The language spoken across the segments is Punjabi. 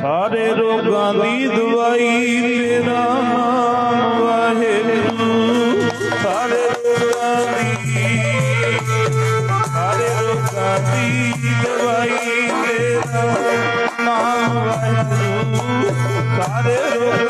ਸਾਰੇ ਰੋਗਾਂ ਦੀ ਦਵਾਈ ਤੇਰਾ ਨਾਮ ਵਾਹਿਗੁਰੂ। ਸਾਰੇ ਰੋਗਾਂ ਦੀ, ਸਾਰੇ ਰੋਗਾਂ ਦੀ ਦਵਾਈ ਤੇਰਾ ਨਾਮ ਵਾਹਿਗੁਰੂ। ਸਾਰੇ ਰੋਗਾਂ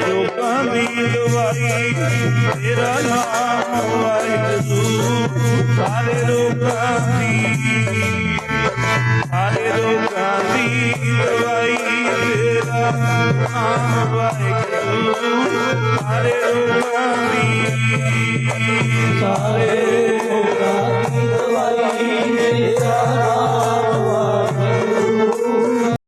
ਰੋਗਾਂ ਕੀ ਦਵਾਈ ਤੇਰਾ ਨਾਮ ਵਾਹਿਗੁਰੂ ਸਾਰੇ ਰੋਗਾਂ ਦੀ ਸਾਰੇ ਰੋਗਾਂ ਦੀ ਦਵਾਈ ਤੇਰਾ ਨਾਮ ਵਾਹਿਗੁਰੂ ਸਾਰੇ ਰੋਗਾਂ ਦੀ ਸਾਰੇ ਰੋਗਾਂ ਦੀ ਦਵਾਈ ਤੇਰਾ ਨਾਮ ਵਾਹਿਗੁਰੂ ਸਾਰੇ ਰੋਗਾਂ ਦੀ ਸਾਰੇ